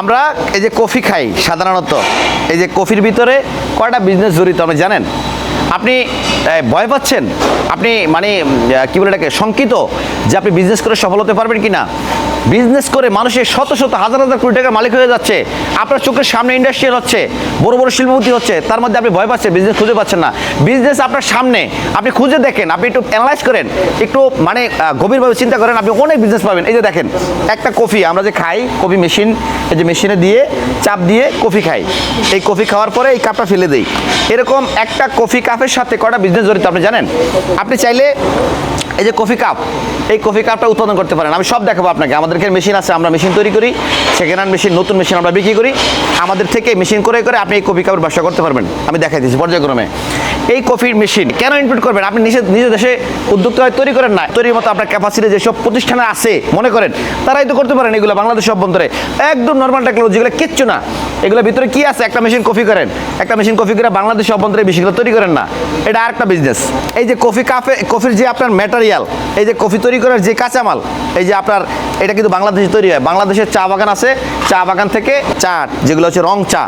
আমরা এই যে কফি খাই সাধারণত, এই যে কফির ভিতরে কয়টা বিজনেস জড়িত আপনি জানেন? আপনি ভয় পাচ্ছেন? আপনি মানে কী বলে এটাকে, শঙ্কিত যে আপনি বিজনেস করে সফল হতে পারবেন কি না বিজনেস করে মানুষের শত শত হাজার হাজার কোটি টাকার মালিক হয়ে যাচ্ছে। আপনার চোখের সামনে ইন্ডাস্ট্রিয়াল হচ্ছে, বড় বড় শিল্পপতি হচ্ছে, তার মধ্যে আপনি ভয় পাচ্ছেন বিজনেস খুঁজে পাচ্ছেন না। বিজনেস আপনার সামনে, আপনি খুঁজে দেখেন, আপনি একটু অ্যানালাইজ করেন, একটু মানে গভীরভাবে চিন্তা করেন, আপনি অনেক বিজনেস পাবেন। এই যে দেখেন, একটা কফি, আমরা যে খাই, কফি মেশিন এই যে মেশিনে দিয়ে চাপ দিয়ে কফি খাই। এই কফি খাওয়ার পরে এই কাপটা ফেলে দেই। এরকম একটা কফি কাপের সাথে কটা বিজনেস জড়িত আপনি জানেন? আপনি চাইলে এই যে কফি কাপ এই কফি কাপটা উৎপাদন করতে পারেন। আমি সব দেখাবো আপনাকে, আমাদের এখানে মেশিন আছে, আমরা মেশিন তৈরি করি। সেকেন্ড হ্যান্ড মেশিন নতুন মেশিন আমরা বিক্রি করি। আমাদের থেকে মেশিন করে করে আপনি এই কপি কাপড় ব্যবসা করতে পারবেন। আমি দেখাই দিচ্ছি পর্যায়ক্রমে। এই কফির মেশিন কেন ইনপুট করবেন? আপনি নিজে নিজের দেশে উদ্যোক্তা হয় তৈরি করেন না তৈরির মতো আপনার ক্যাপাসিটি যেসব প্রতিষ্ঠানে আছে, মনে করেন, তারাই তো করতে পারেন এগুলো বাংলাদেশ অভ্যন্তরে। একদম নর্মাল টেকনোলজি এগুলো কিচ্ছু না। এগুলোর ভিতরে কি আছে? একটা মেশিন কফি করেন। একটা মেশিন কফি করে বাংলাদেশ অভ্যন্তরে বেশিগুলো তৈরি করেন না। এটা আরেকটা বিজনেস এই যে কফি কাফে কফির যে আপনার ম্যাটেরিয়াল এই যে কফি তৈরি করার যে কাঁচামাল, এই যে আপনার এটা কিন্তু বাংলাদেশে তৈরি হয়। বাংলাদেশের চা বাগান আছে। চা বাগান থেকে চা, যেগুলো হচ্ছে রং চা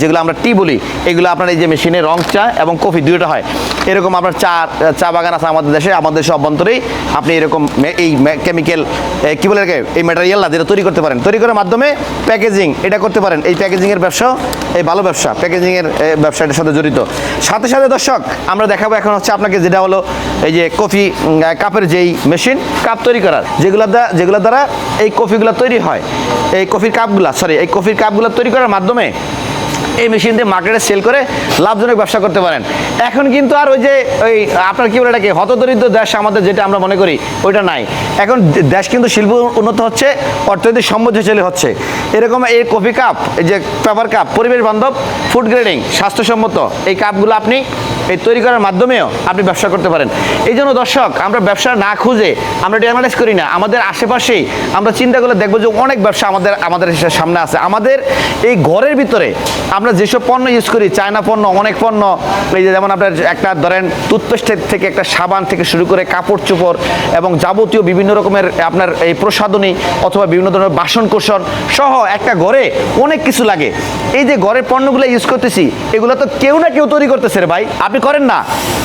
যেগুলো আমরা টি বলি, এগুলো আপনার এই যে মেশিনে রং চা এবং কফি দুইটা হয়। এরকম আপনার চা চা বাগান আছে আমাদের দেশে, আমাদের দেশের অভ্যন্তরেই আপনি এরকম এই কেমিক্যাল কি বলে এই ম্যাটেরিয়াল না, যেটা তৈরি করতে পারেন। তৈরি করার মাধ্যমে প্যাকেজিং এটা করতে পারেন। এই প্যাকেজিংয়ের ব্যবসা, এই ভালো ব্যবসা, প্যাকেজিংয়ের ব্যবসাটার সাথে জড়িত। সাথে সাথে দর্শক, আমরা দেখাবো এখন হচ্ছে আপনাকে যেটা হলো, এই যে কফি কাপের যেই মেশিন, কাপ তৈরি করার। যেগুলো যেগুলো দ্বারা এই কফিগুলো তৈরি হয়। এই কফির কাপগুলা সরি এই কফির কাপগুলো তৈরি করার মাধ্যমে এই মেশিন দিয়ে মার্কেটে সেল করে লাভজনক ব্যবসা করতে পারেন। এখন কিন্তু আর ওই যে ওই, আপনার কি বলে এটাকে, হতদরিদ্র দেশ আমাদের যেটা আমরা মনে করি, ওইটা নাই। এখন দেশ কিন্তু শিল্প উন্নত হচ্ছে অর্থনৈতিক সমৃদ্ধশালী হচ্ছে। এরকম এই কফি কাপ এই যে পেপার কাপ পরিবেশ বান্ধব ফুড গ্রেডিং স্বাস্থ্যসম্মত, এই কাপগুলো আপনি এই তৈরি করার মাধ্যমেও আপনি ব্যবসা করতে পারেন। এই জন্য দর্শক, আমরা ব্যবসা না খুঁজে আমরা এটা করি না। আমাদের আশেপাশেই আমরা চিন্তা করলে দেখব যে অনেক ব্যবসা আমাদের আমাদের সামনে আছে। আমাদের এই ঘরের ভিতরে আমরা যেসব পণ্য ইউজ করি, চায়না পণ্য, অনেক পণ্য, এই যে যেমন আপনার একটা ধরেন টুথপেস্টের থেকে একটা সাবান থেকে শুরু করে কাপড় চোপড় এবং যাবতীয় বিভিন্ন রকমের আপনার এই প্রসাধনী অথবা বিভিন্ন ধরনের বাসন কোষণ সহ একটা ঘরে অনেক কিছু লাগে। এই যে ঘরের পণ্যগুলো ইউজ করতেছি, এগুলো তো কেউ না কেউ তৈরি করতেছে রে ভাই। আপনি করেন না।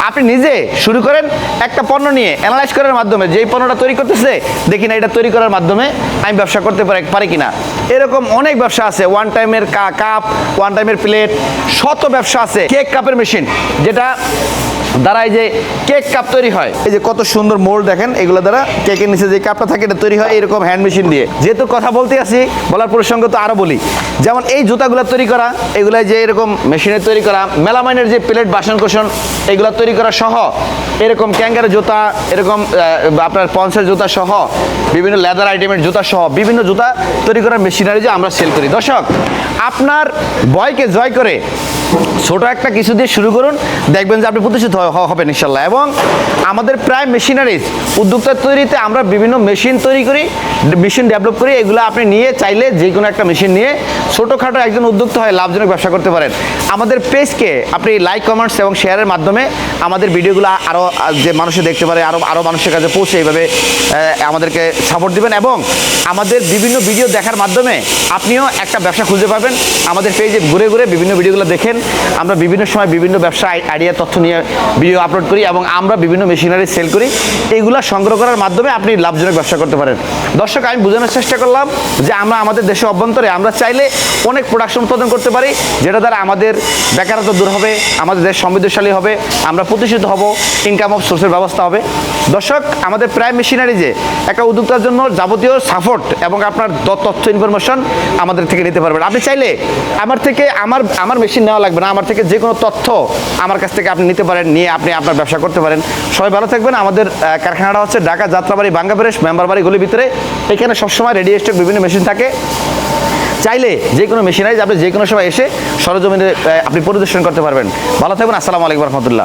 আপনি নিজে শুরু করেন, একটা পণ্য নিয়ে অ্যানালাইজ করার মাধ্যমে যেই পণ্যটা তৈরি করতেছে, দেখি না এটা তৈরি করার মাধ্যমে আমি ব্যবসা করতে পারি কিনা। এরকম অনেক ব্যবসা আছে ওয়ান টাইমের কাপ ওয়ান টাইমের প্লেট শত ব্যবসা আছে কেক কাপের মেশিন যেটা দ্বারা এই যে কেক কাপ তৈরি হয়। এই যে কত সুন্দর মোল্ড দেখেন, এগুলো দ্বারা কেকের নিচে যে কাপটা থাকে, এটা তৈরি হয় এরকম হ্যান্ড মেশিন দিয়ে। যেহেতু কথা বলতে আছি, বলার প্রসঙ্গ তো আরও বলি। যেমন এই জুতাগুলো তৈরি করা এগুলো যে এরকম মেশিনে তৈরি করা মেলামাইনের যে প্লেট বাসন কোষণ, এগুলো তৈরি করা সহ, এরকম ক্যাঙ্গারের জুতা, এরকম আপনার পঞ্চের জুতা সহ, বিভিন্ন লেদার আইটেমের জুতা সহ, বিভিন্ন জুতা তৈরি করার মেশিনারি যে আমরা সেল করি। দর্শক, আপনার বয়কে জয় করে ছোট একটা কিছু দিয়ে শুরু করুন। দেখবেন যে আপনি প্রতিষ্ঠিত হবেন ইনশাল্লাহ। এবং আমাদের প্রায় মেশিনারিজ উদ্যোক্তা তৈরিতে আমরা বিভিন্ন মেশিন তৈরি করি মেশিন ডেভেলপ করি। এগুলো আপনি নিয়ে চাইলে যে কোনো একটা মেশিন নিয়ে ছোটোখাটো একজন উদ্যোক্তা হয় লাভজনক ব্যবসা করতে পারেন। আমাদের পেজকে আপনি লাইক কমেন্টস এবং শেয়ারের মাধ্যমে আমাদের ভিডিওগুলো আরও যে মানুষে দেখতে পারে আরও আরও মানুষের কাছে পৌঁছে এইভাবে আমাদেরকে সাপোর্ট দিবেন। এবং আমাদের বিভিন্ন ভিডিও দেখার মাধ্যমে আপনিও একটা ব্যবসা খুঁজে পাবেন। আমাদের পেজে ঘুরে ঘুরে বিভিন্ন ভিডিওগুলো দেখেন। আমরা বিভিন্ন সময় বিভিন্ন ব্যবসা আইডিয়া তথ্য নিয়ে ভিডিও আপলোড করি এবং আমরা বিভিন্ন মেশিনারি সেল করি। এইগুলো সংগ্রহ করার মাধ্যমে আপনি লাভজনক ব্যবসা করতে পারেন। দর্শক, আমি বোঝানোর চেষ্টা করলাম যে আমরা আমাদের দেশে অভ্যন্তরে আমরা চাইলে অনেক প্রোডাকশন উৎপাদন করতে পারি, যেটা দ্বারা আমাদের বেকারত্ব দূর হবে, আমাদের দেশ সমৃদ্ধশালী হবে, আমরা প্রতিষ্ঠিত হব ইনকাম অফ সোর্সের ব্যবস্থা হবে। দর্শক, আমাদের প্রায় মেশিনারি যে একটা উদ্যোক্তার জন্য যাবতীয় সাপোর্ট এবং আপনার তথ্য ইনফরমেশন আমাদের থেকে নিতে পারবেন। আপনি চাইলে আমার থেকে আমার আমার মেশিন নেওয়া লাগবে না, আমার থেকে যে কোনো তথ্য আমার কাছ থেকে আপনি নিতে পারেন, নিয়ে আপনি আপনার ব্যবসা করতে পারেন। সবাই ভালো থাকবেন। আমাদের কারখানাটা হচ্ছে ঢাকা, যাত্রাবাড়ি বাঙ্গা প্রেস মেম্বার বাড়ি গলির ভিতরে। এখানে সবসময় রেডি স্টক বিভিন্ন মেশিন থাকে। চাইলে যে কোনো মেশিনারিজ আপনি যে কোনো সময় এসে সরজমিনে আপনি পরিদর্শন করতে পারবেন। ভালো থাকবেন। আসসালামু আলাইকুম রহমতুল্লাহ।